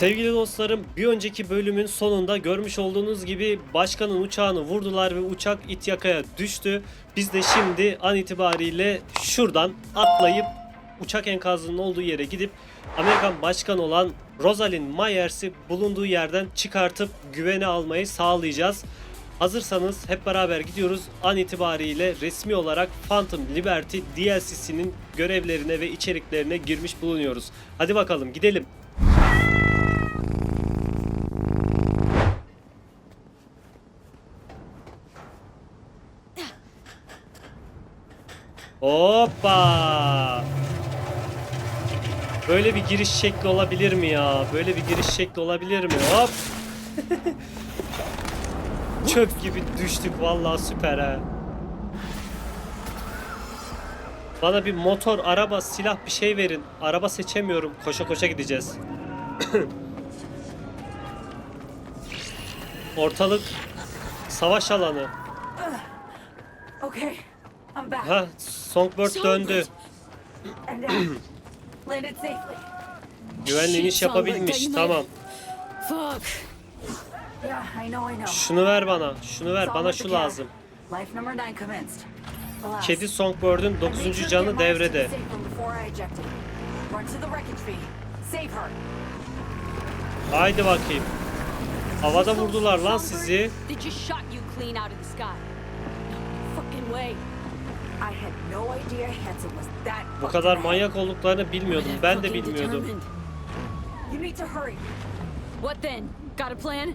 Sevgili dostlarım bir önceki bölümün sonunda görmüş olduğunuz gibi başkanın uçağını vurdular ve uçak İtyaka'ya düştü. Biz de şimdi an itibariyle şuradan atlayıp uçak enkazının olduğu yere gidip Amerikan başkanı olan Rosalind Myers'i bulunduğu yerden çıkartıp güvene almayı sağlayacağız. Hazırsanız hep beraber gidiyoruz. An itibariyle resmi olarak Phantom Liberty DLC'sinin görevlerine ve içeriklerine girmiş bulunuyoruz. Hadi bakalım gidelim. Hoppa! Böyle bir giriş şekli olabilir mi ya? Böyle bir giriş şekli olabilir mi? Hop! Çöp gibi düştük vallahi süper ha. Bana bir motor, araba, silah bir şey verin. Araba seçemiyorum. Koşa koşa gideceğiz. Ortalık savaş alanı. Okay, I'm back. Ha, Songbird döndü. And landed safely. Güvenli iniş yapabilmiş. Tamam. Fuck. Yeah, I know, I know. Şunu ver bana. Şunu ver. Bana şu lazım. Life number nine commenced. Alas. Kedi Songbird'ün I made sure 9. to canı devrede. Haydi bakayım. Havada vurdular lan sizi. Bu kadar manyak olduklarını bilmiyordum. Ben de bilmiyordum. You need to hurry. What then? Got a plan?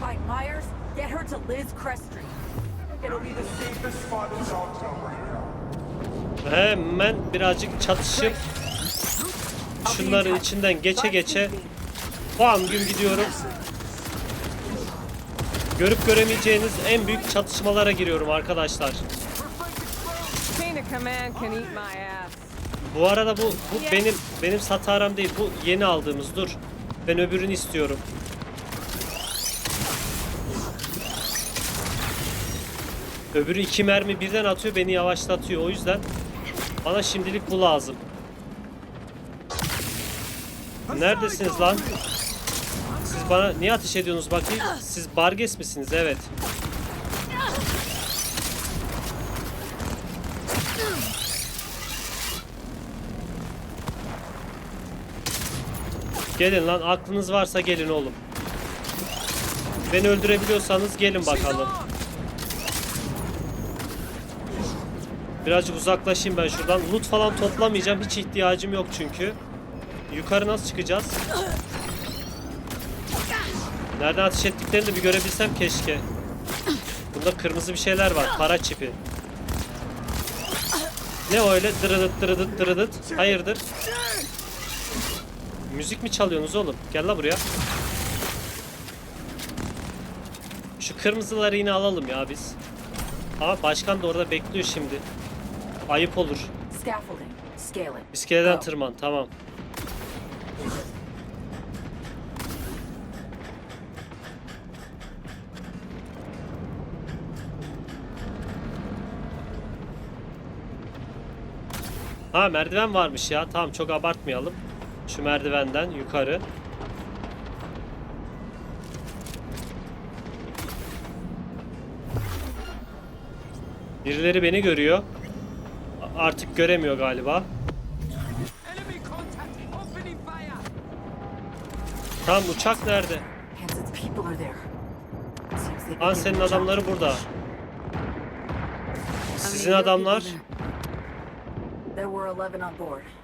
Find Myers, get her to Liz Crest Street. It'll be the safest spot in Dogtown right now. Hemen birazcık çatışıp şunların içinden geçe geçe bam gün gidiyorum. Görüp göremeyeceğiniz en büyük çatışmalara giriyorum arkadaşlar. Bu arada bu, bu benim benim sataram değil. Bu yeni aldığımız. Dur. Ben öbürünü istiyorum. Öbürü iki mermi birden atıyor beni yavaşlatıyor. O yüzden bana şimdilik bu lazım. Neredesiniz lan? Siz bana niye ateş ediyorsunuz bakayım? Siz Barges misiniz? Evet. Gelin lan aklınız varsa gelin oğlum. Beni öldürebiliyorsanız gelin bakalım. Birazcık uzaklaşayım ben şuradan. Loot falan toplamayacağım. Hiç ihtiyacım yok çünkü. Yukarı nasıl çıkacağız? Nereden ateş ettiklerini de bir görebilsem keşke. Bunda kırmızı bir şeyler var. Para çipi. Ne öyle? Dırıdıt dırıdıt dırıdıt. Hayırdır? Müzik mi çalıyorsunuz oğlum? Gel la buraya. Şu kırmızıları yine alalım ya biz. Ama başkan da orada bekliyor şimdi. Ayıp olur. Go. tırman tamam. Ha merdiven varmış ya. Tamam çok abartmayalım. Şu merdivenden yukarı. Birileri beni görüyor. Artık göremiyor galiba. Tam uçak nerede? Lan senin adamları burada. Sizin adamlar There were 11 on board.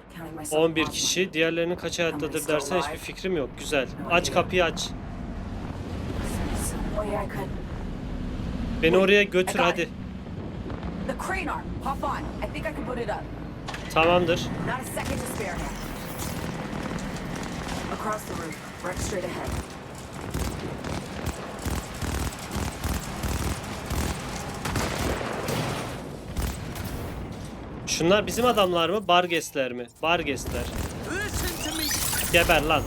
11 among them. kişi. Diğerlerinin kaç hayattadır dersen hiçbir fikrim yok. Güzel. Aç kapıyı aç. Beni oraya götür hadi. Tamamdır. Across the roof. Right straight ahead. Şunlar bizim adamlar mı? Bargesler mi? Bargesler. Geber lan.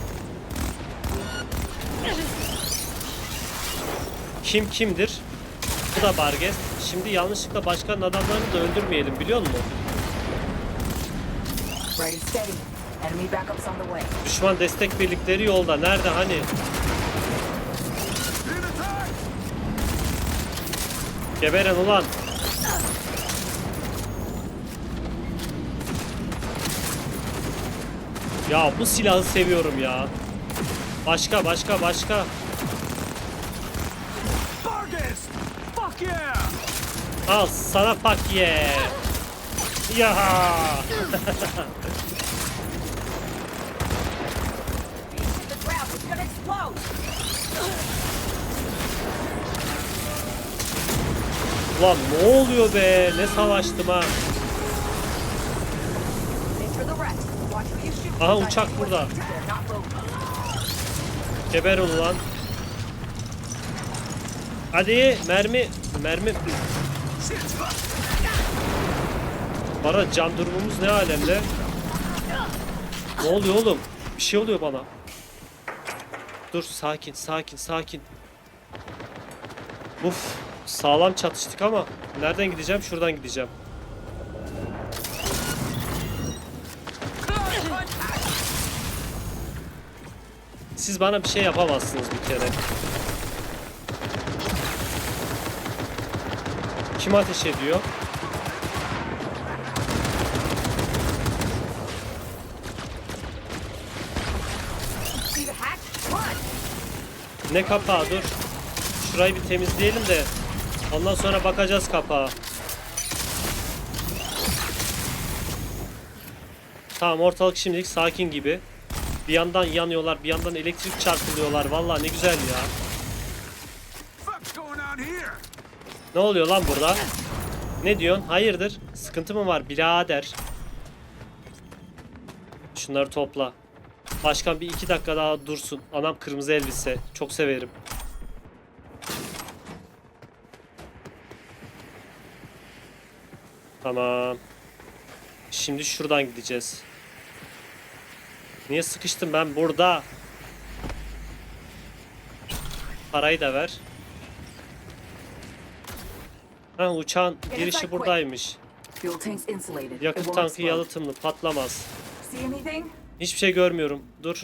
Kim kimdir? Bu da Barges. Şimdi yanlışlıkla başkanın adamlarını da öldürmeyelim biliyor musun? Düşman destek birlikleri yolda. Nerede hani? Geberen ulan. Ya bu silahı seviyorum ya. Başka başka başka. Al sana pak ye. Ya. Ulan ne oluyor be? Ne savaştım ha. Aha, uçak burada. Geber ulan. Hadi mermi mermi. Bana can durumumuz ne alemde? Ne oluyor oğlum? Bir şey oluyor bana. Dur sakin sakin sakin. Uf sağlam çatıştık ama nereden gideceğim? Şuradan gideceğim. Siz bana bir şey yapamazsınız bir kere. Kim ateş ediyor? Ne kapağı dur. Şurayı bir temizleyelim de ondan sonra bakacağız kapağa. Tamam ortalık şimdilik sakin gibi. Bir yandan yanıyorlar, bir yandan elektrik çarpılıyorlar. Vallahi ne güzel ya. Ne oluyor lan burada? Ne diyorsun? Hayırdır? Sıkıntı mı var birader? Şunları topla. Başkan bir iki dakika daha dursun. Anam kırmızı elbise. Çok severim. Tamam. Şimdi şuradan gideceğiz. Niye sıkıştım ben burada? Parayı da ver. Ha uçağın girişi buradaymış. Yakıt tankı yalıtımlı patlamaz. Hiçbir şey görmüyorum. Dur.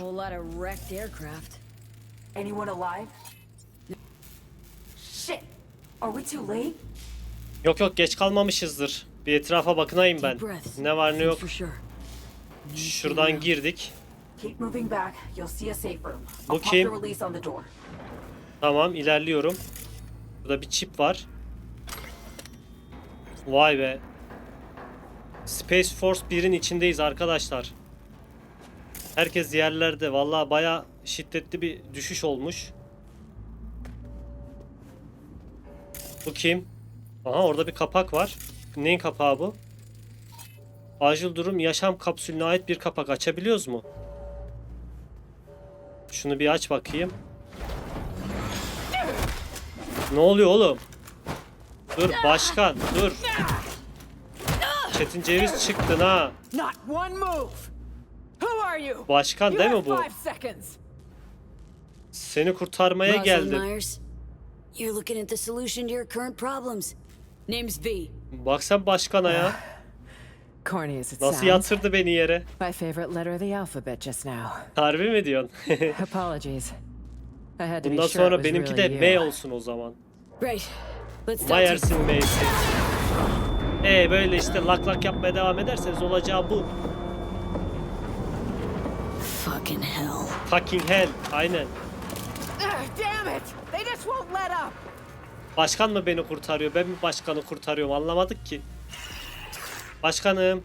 Yok yok geç kalmamışızdır. Bir etrafa bakınayım ben. Ne var ne yok. Şuradan girdik. Keep moving back. You'll see a safe room. Bu kim? Tamam ilerliyorum. Burada bir çip var. Vay be. Space Force 1'in içindeyiz arkadaşlar. Herkes yerlerde. Vallahi baya şiddetli bir düşüş olmuş. Bu kim? Aha orada bir kapak var. Neyin kapağı bu? Acil durum yaşam kapsülüne ait bir kapak. Açabiliyoruz mu? Şunu bir aç bakayım. Ne oluyor oğlum? Dur başkan dur. Çetin Ceviz çıktın ha. Başkan değil mi bu? Seni kurtarmaya geldim. Myers, you're looking at the solution to your current problems. Name's V. Bak sen başkana ya. Corny as it Nasıl sounds. yatırdı beni yere. My favorite letter of the alphabet just now. Harbi mi diyorsun? Apologies. I had to Bundan be sure it sonra was benimki de really M you. olsun o zaman. Great. Let's start. Myers'in M'si. E böyle işte lak lak yapmaya devam ederseniz olacağı bu. Fucking hell. Fucking hell. Aynen. Ugh, damn it! They just won't let up. Başkan mı beni kurtarıyor? Ben mi başkanı kurtarıyorum? Anlamadık ki. Başkanım.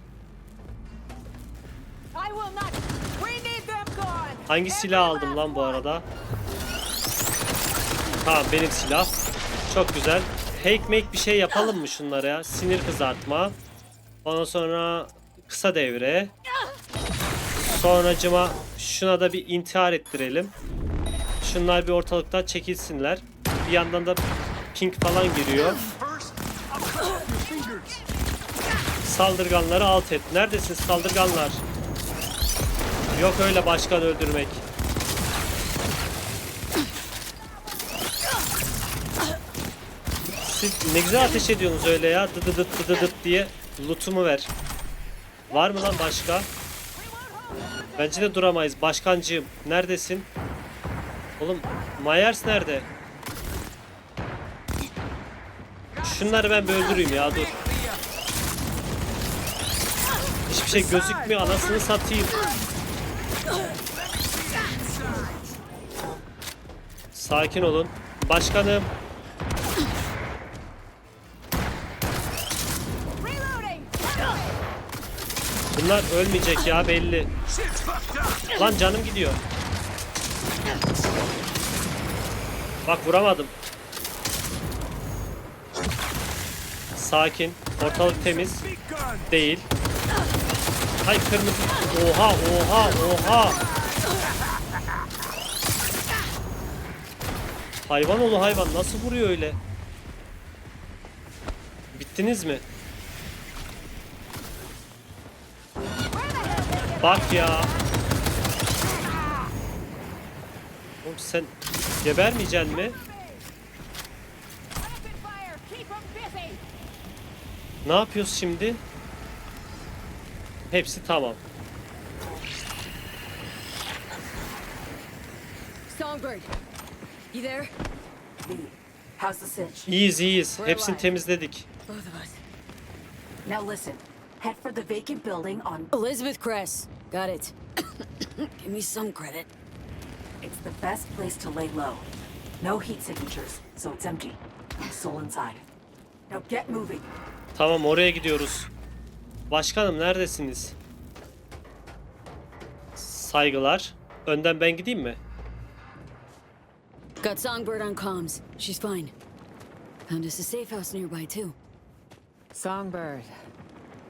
Hangi silah aldım lan bu arada? Tamam benim silah. Çok güzel. Fake make bir şey yapalım mı şunlara ya? Sinir kızartma. Ondan sonra kısa devre. Sonracıma şuna da bir intihar ettirelim. Şunlar bir ortalıktan çekilsinler. Bir yandan da pink falan giriyor. First, I'll cut off your fingers! Saldırganları alt et. Neredesiniz saldırganlar? Yok öyle başkan öldürmek. Siz ne güzel ateş ediyorsunuz öyle ya. Dıdıdıt dıdıdıt diye. Lootumu ver. Var mı lan başka? Bence de duramayız. Başkancığım neredesin? Oğlum Myers nerede? Şunları ben bir ya dur. Hiçbir şey gözükmüyor anasını satayım. Sakin olun. Başkanım. Bunlar ölmeyecek ya belli. Lan canım gidiyor. Bak vuramadım. Sakin. Ortalık temiz. Değil. Hay kırmızı. Oha oha oha. Hayvan oğlu hayvan nasıl vuruyor öyle? Bittiniz mi? Bak ya. Oğlum sen gebermeyeceksin mi? Ne yapıyoruz şimdi? Hepsi tamam. Songbird, you there? Lee, how's the cinch? İyiyiz iyiyiz. Hepsini temizledik. Both of us. Now listen. Head for the vacant building on. Elizabeth Cress. Got it. Give me some credit. It's the best place to lay low. No heat signatures, so it's empty. Soul inside. Now get moving. Tamam oraya gidiyoruz. Başkanım neredesiniz? Saygılar. Önden ben gideyim mi? Got Songbird on comms. She's fine. Found us a safe house nearby, too. Songbird.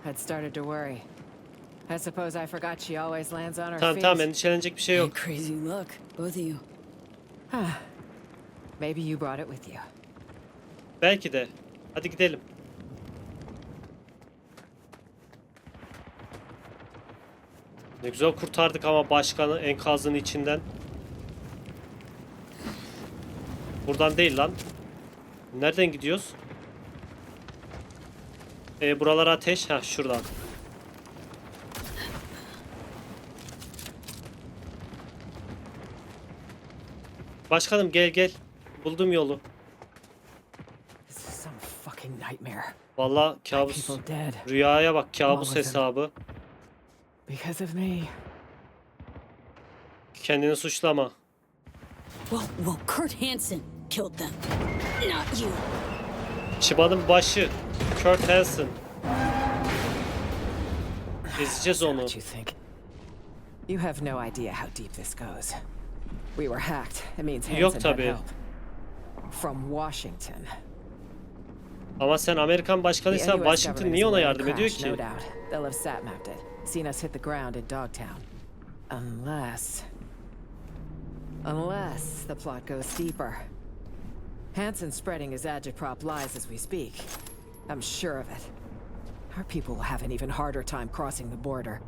Had started to worry. I suppose I forgot she always lands on her Tamam feet. tamam endişelenecek bir şey yok. Crazy luck, both of you. Maybe you brought it with you. Belki de. Hadi gidelim. Ne güzel kurtardık ama başkanı enkazın içinden. Buradan değil lan. Nereden gidiyoruz? E, buralara ateş. Ha şuradan. Başkanım gel gel. Buldum yolu. Vallahi kabus. Rüyaya bak kabus hesabı. Because of me. Kendini suçlama. Well, well, Kurt Hansen killed them. Not you. Şiba'nın başı. Kurt Hansen. Ezeceğiz onu. What you think? You have no idea how deep this goes. We were hacked. It means Yok Hansen had tabii. help. From Washington. Ama sen Amerikan başkanıysan Washington niye ona yardım ediyor ki? No doubt. They'll have sat mapped it. Seen us hit the ground in Dogtown. Unless... Unless the plot goes deeper. Hansen's spreading his agitprop lies as we speak. I'm sure of it. Our people will have an even harder time crossing the border.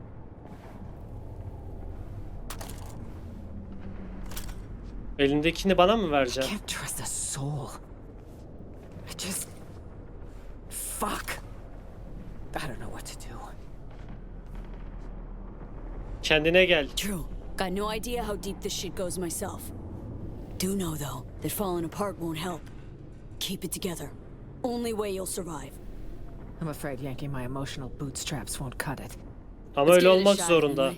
Elindekini bana mı vereceksin? Can't trust a soul. I just... Fuck. Kendine gel. True. Got no idea how deep this shit goes myself. Do know, though, that falling apart won't help. Keep it together. Only way you'll survive. I'm afraid yanking my emotional bootstraps won't cut it. Ama öyle olmak zorunda.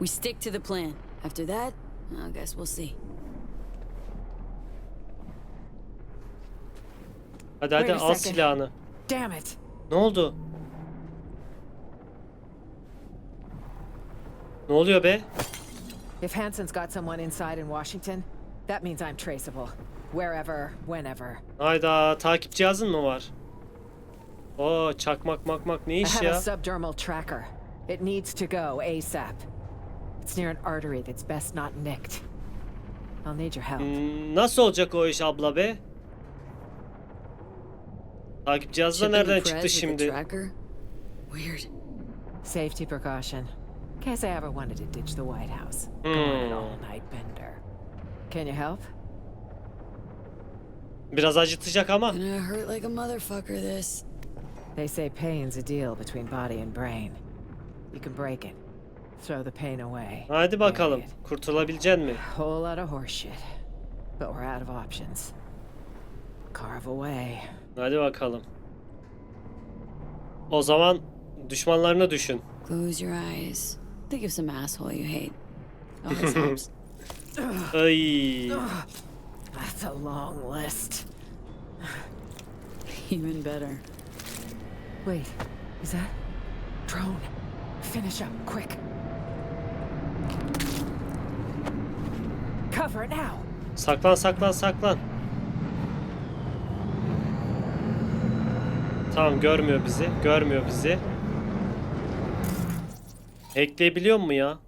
We stick to the plan. After that, I guess we'll see. Hadi hadi al silahını. Damn it! Ne oldu? Ne oluyor be? If Hansen's got someone inside in Washington, that means I'm traceable. Wherever, whenever. Hayda takip cihazın mı var? Oo çakmak makmak ne I iş have a ya? subdermal tracker. It needs to go ASAP. It's near an artery that's best not nicked. I'll need your help. Hmm, Nasıl olacak o iş abla be? Takip cihazı da nereden çıktı şimdi? Weird. Safety precaution. In case I ever wanted to ditch the White House. Go on an Hmm. all-night bender. Can you help? Biraz acıtacak ama. Gonna hurt like a motherfucker, this. They say pain's a deal between body and brain. You can break it. throw the pain away. Hadi bakalım. Period. Kurtulabilecek mi? Whole lot of horseshit. But we're out of options. Carve away. Hadi bakalım. O zaman düşmanlarını düşün. Close your eyes. Think of some asshole you hate. Oh, this helps. Ay. That's a long list. Even better. Wait, is that drone? Finish up, quick. Cover now. Saklan saklan saklan. Tamam görmüyor bizi. Görmüyor bizi. Hackleyebiliyor mu ya?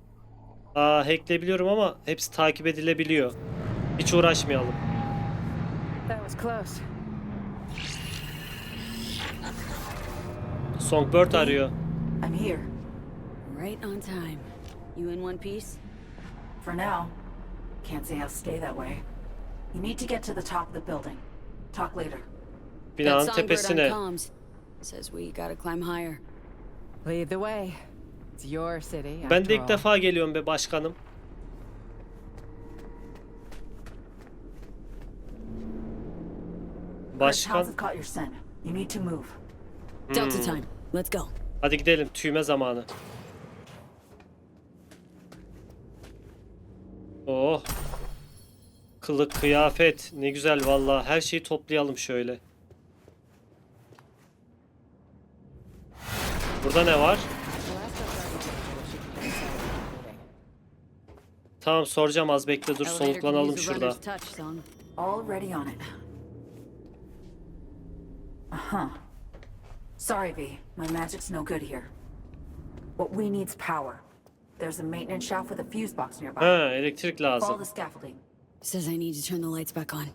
Aa hackleyebiliyorum ama hepsi takip edilebiliyor. Hiç uğraşmayalım. That was close. Songbird arıyor. I'm here. Right on time. You in one piece? For now. Can't say I'll stay that way. You need to get to the top of the building. Talk later. Binanın That songbird on tepesine. says we gotta climb higher. Lead the way. It's your city. Ben de ilk defa geliyorum be başkanım. Başkan. go. Hadi gidelim. Tüyme zamanı. Oh. Kılık, kıyafet. Ne güzel vallahi. Her şeyi toplayalım şöyle. Burada ne var? Tamam soracağım az bekle dur soluklanalım şurada. Already on it. Huh. Sorry, V. My magic's no good here. What we need's power. There's a maintenance shaft with a fuse box nearby. Ha elektrik Follow lazım. the scaffolding. Says I need to turn the lights back on.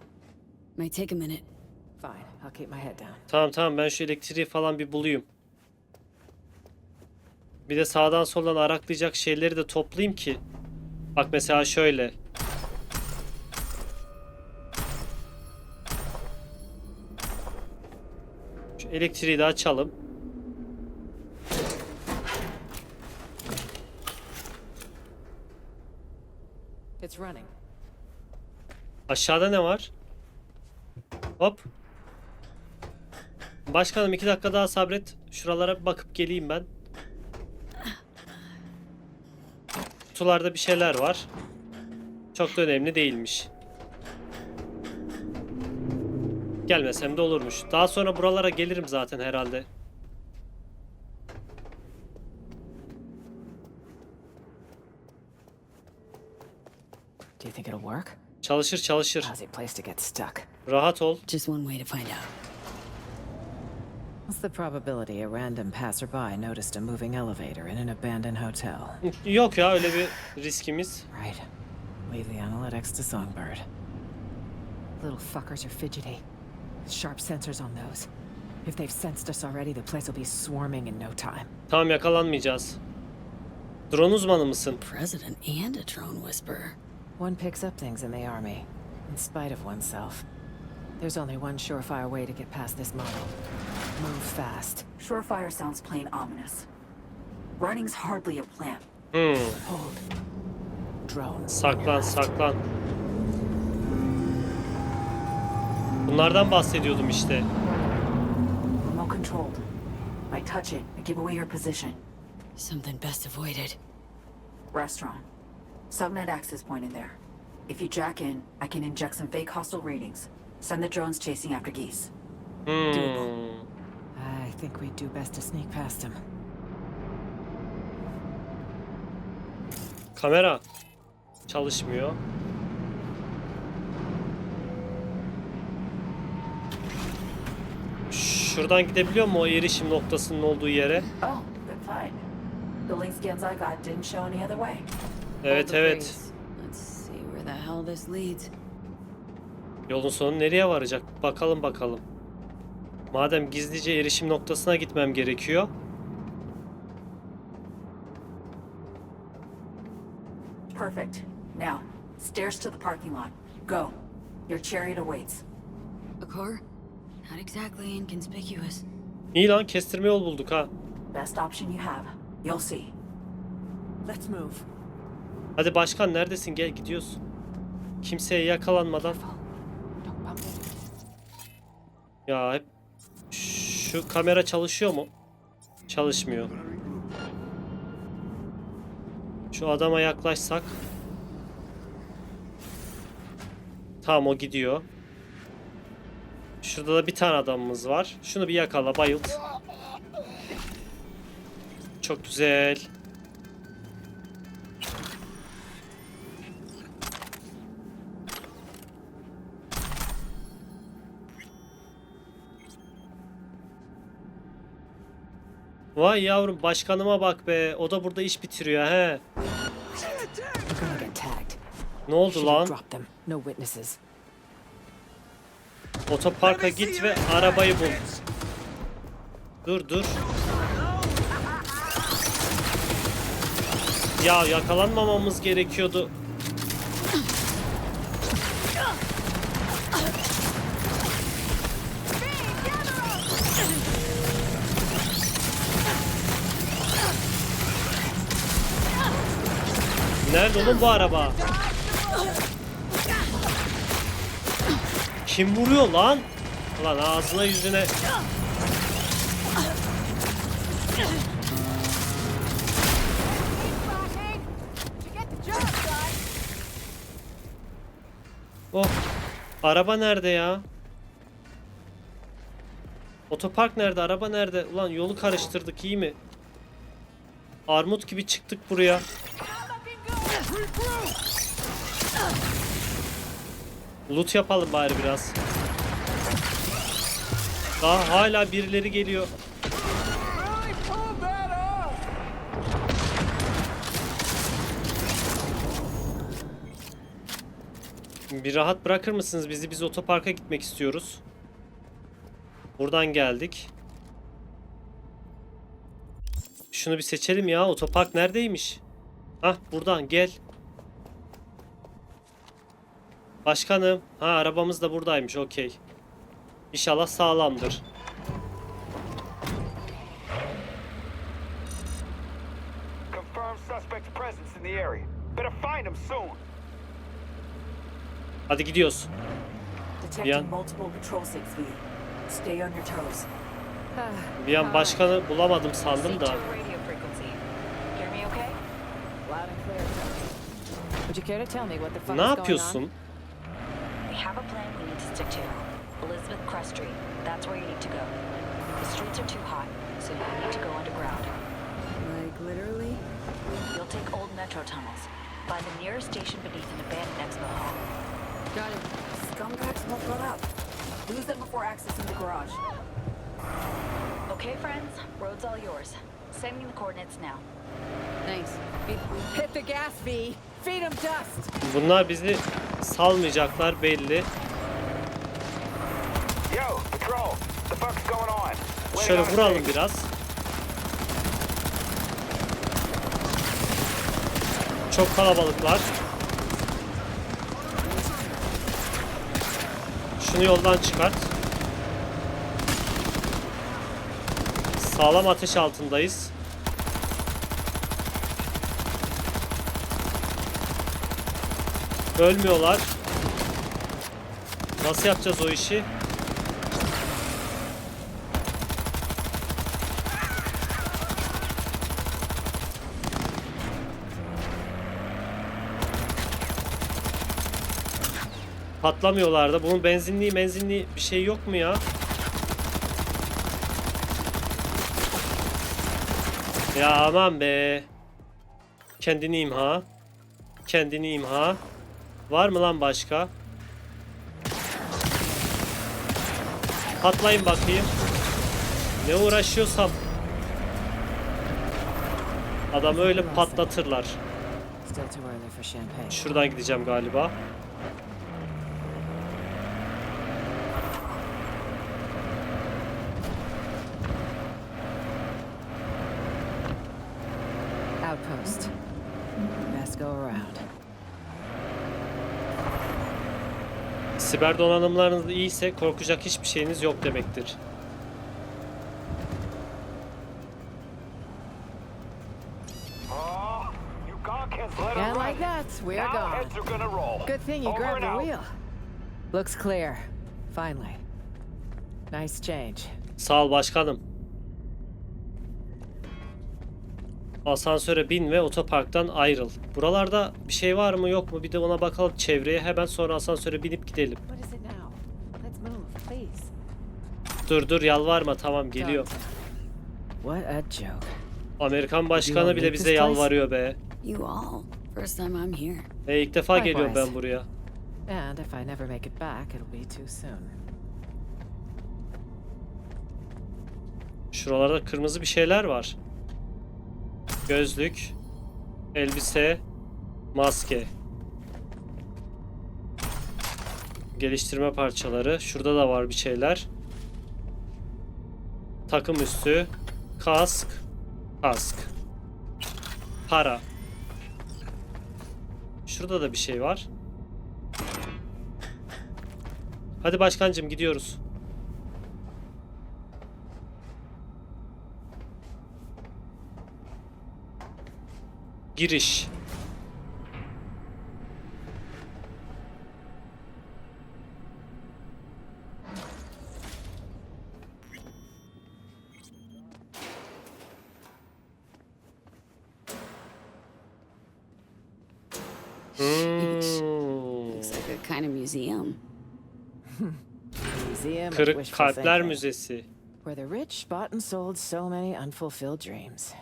Might take a minute. Fine, I'll keep my head down. Tamam tamam ben şu elektriği falan bir bulayım. Bir de sağdan soldan araklayacak şeyleri de toplayayım ki. Bak mesela şöyle. Şu elektriği de açalım. It's running. Aşağıda ne var? Hop. Başkanım iki dakika daha sabret. Şuralara bakıp geleyim ben. Kutularda bir şeyler var. Çok da önemli değilmiş. Gelmesem de olurmuş. Daha sonra buralara gelirim zaten herhalde. Do you think it'll work? Çalışır çalışır. Rahat ol. Just one way to find out. What's the probability a random passerby noticed a moving elevator in an abandoned hotel? Yok ya öyle bir riskimiz. Right. Leave the analytics to Songbird. Little fuckers are fidgety. Sharp sensors on those. If they've sensed us already, the place will be swarming in no time. Tamam yakalanmayacağız. Drone uzmanı mısın? President and a drone whisperer. One picks up things in the army, in spite of oneself. There's only one surefire way to get past this model. Move fast. Surefire sounds plain ominous. Running's hardly a plan. Hmm. Hold. Drones. Saklan saklan. Bunlardan bahsediyordum işte. Remote controlled. By touching, I give away your position. Something best avoided. Restaurant. Subnet access point in there. If you jack in, I can inject some fake hostile readings. Send the drones chasing after geese. Hmm. I think we'd do best to sneak past him. Kamera çalışmıyor. Şuradan gidebiliyor mu o erişim noktasının olduğu yere? Oh, good find. Building scans I got didn't show any other way. Evet evet. breeze. Let's see where the hell this leads. Yolun sonu nereye varacak? Bakalım bakalım. Madem gizlice erişim noktasına gitmem gerekiyor. Perfect. Now, stairs to the parking lot. Go. Your chariot awaits. A car? Not exactly inconspicuous. İyi lan kestirme yol bulduk ha. Best option you have. You'll see. Let's move. Hadi başkan neredesin? Gel gidiyoruz. Kimseye yakalanmadan. Ya hep şu kamera çalışıyor mu? Çalışmıyor. Şu adama yaklaşsak. Tamam o gidiyor. Şurada da bir tane adamımız var. Şunu bir yakala bayılt. Çok güzel. Vay yavrum başkanıma bak be. O da burada iş bitiriyor he. Ne oldu lan? Otoparka git ve arabayı bul. Dur dur. Ya yakalanmamamız gerekiyordu. Nerede oğlum bu araba? Kim vuruyor lan? Lan ağzına yüzüne. Oh. Araba nerede ya? Otopark nerede? Araba nerede? Ulan yolu karıştırdık iyi mi? Armut gibi çıktık buraya. Loot yapalım bari biraz. Daha hala birileri geliyor. Bir rahat bırakır mısınız bizi? Biz otoparka gitmek istiyoruz. Buradan geldik. Şunu bir seçelim ya. Otopark neredeymiş? Hah buradan gel. Başkanım. Ha arabamız da buradaymış. Okey. İnşallah sağlamdır. Confirmed suspect's presence in the area. Better find him soon. Hadi gidiyoruz. Your toes. Bir an başkanı bulamadım sandım da. Would you care to tell me what the fuck Ne is going yapıyorsun? We have a plan we need to stick to. Elizabeth Crest Street. That's where you need to go. The streets are too hot, so you need to go underground. Like, literally? You'll take old metro tunnels. Find the nearest station beneath an abandoned expo hall. Got it. Scumbags won't run up. Lose them before accessing the garage. Okay, friends? Road's all yours. Sending the coordinates now. Thanks. Hit the gas, V. Feed him dust. Bunlar bizi salmayacaklar belli. Yo, patrol! The fuck's going on? Waiting Şöyle vuralım biraz. Çok kalabalıklar. Şunu yoldan çıkart. Sağlam ateş altındayız. Ölmüyorlar. Nasıl yapacağız o işi? Patlamıyorlar da. Bunun benzinliği benzinliği bir şey yok mu ya? Ya aman be. Kendini imha. Kendini imha. Var mı lan başka? Patlayın bakayım. Ne uğraşıyorsam. Adam öyle patlatırlar. Şuradan gideceğim galiba. Outpost. Best go around. Siber donanımlarınız iyiyse korkacak hiçbir şeyiniz yok demektir. Oh, we are Now gone. Good thing you grabbed the wheel. Looks clear. Finally. Nice change. Sağ ol başkanım. Asansöre bin ve otoparktan ayrıl. Buralarda bir şey var mı yok mu bir de ona bakalım çevreye hemen sonra asansöre binip gidelim. Dur dur yalvarma tamam geliyor. What a joke. Amerikan başkanı bile bize yalvarıyor be. You all. First time I'm here. E ilk defa geliyorum ben buraya. And if I never make it back, it'll be too soon. Şuralarda kırmızı bir şeyler var. Gözlük, elbise, maske. Geliştirme parçaları. Şurada da var bir şeyler. Takım üstü, kask, kask. Para. Şurada da bir şey var. Hadi başkancım gidiyoruz. Giriş. Hmm. Looks like a kind of museum. Museum of Kırık Kalpler Müzesi. Where the rich bought and sold so many unfulfilled dreams.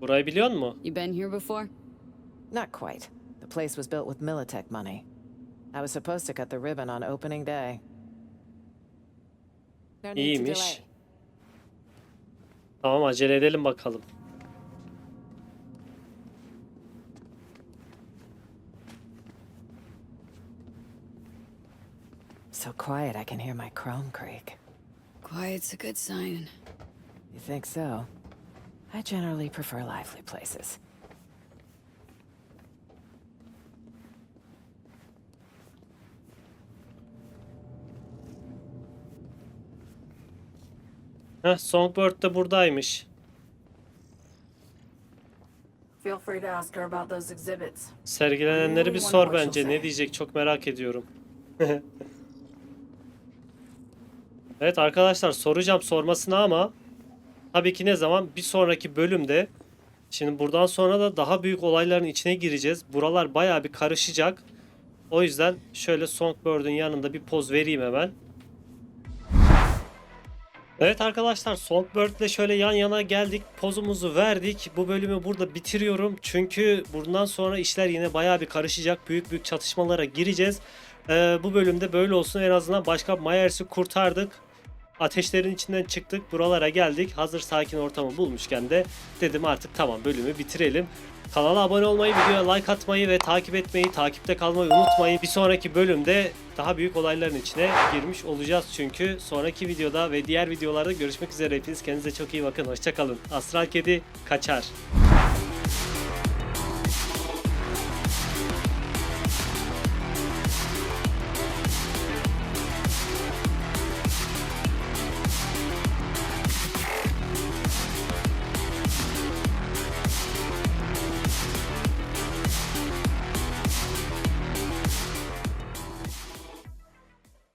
Burayı biliyor musun? You been here before? Not quite. The place was built with Militech money. I was supposed to cut the ribbon on opening day. No need to İyiymiş. Tamam acele edelim bakalım. So quiet I can hear my chrome creak. Quiet's a good sign. You think so? I generally prefer lively places. Heh, Songbird de buradaymış. Feel free to ask her about those exhibits. Sergilenenleri bir sor bence. Ne diyecek çok merak ediyorum. evet arkadaşlar soracağım sormasına ama tabii ki ne zaman bir sonraki bölümde şimdi buradan sonra da daha büyük olayların içine gireceğiz. Buralar bayağı bir karışacak. O yüzden şöyle Songbird'ün yanında bir poz vereyim hemen. Evet arkadaşlar Songbird ile şöyle yan yana geldik. Pozumuzu verdik. Bu bölümü burada bitiriyorum. Çünkü bundan sonra işler yine bayağı bir karışacak. Büyük büyük çatışmalara gireceğiz. Ee, bu bölümde böyle olsun. En azından başka Myers'i kurtardık. Ateşlerin içinden çıktık. Buralara geldik. Hazır sakin ortamı bulmuşken de dedim artık tamam bölümü bitirelim. Kanala abone olmayı, videoya like atmayı ve takip etmeyi, takipte kalmayı unutmayın. Bir sonraki bölümde daha büyük olayların içine girmiş olacağız çünkü. Sonraki videoda ve diğer videolarda görüşmek üzere. Hepiniz kendinize çok iyi bakın. Hoşçakalın. Astral Kedi kaçar.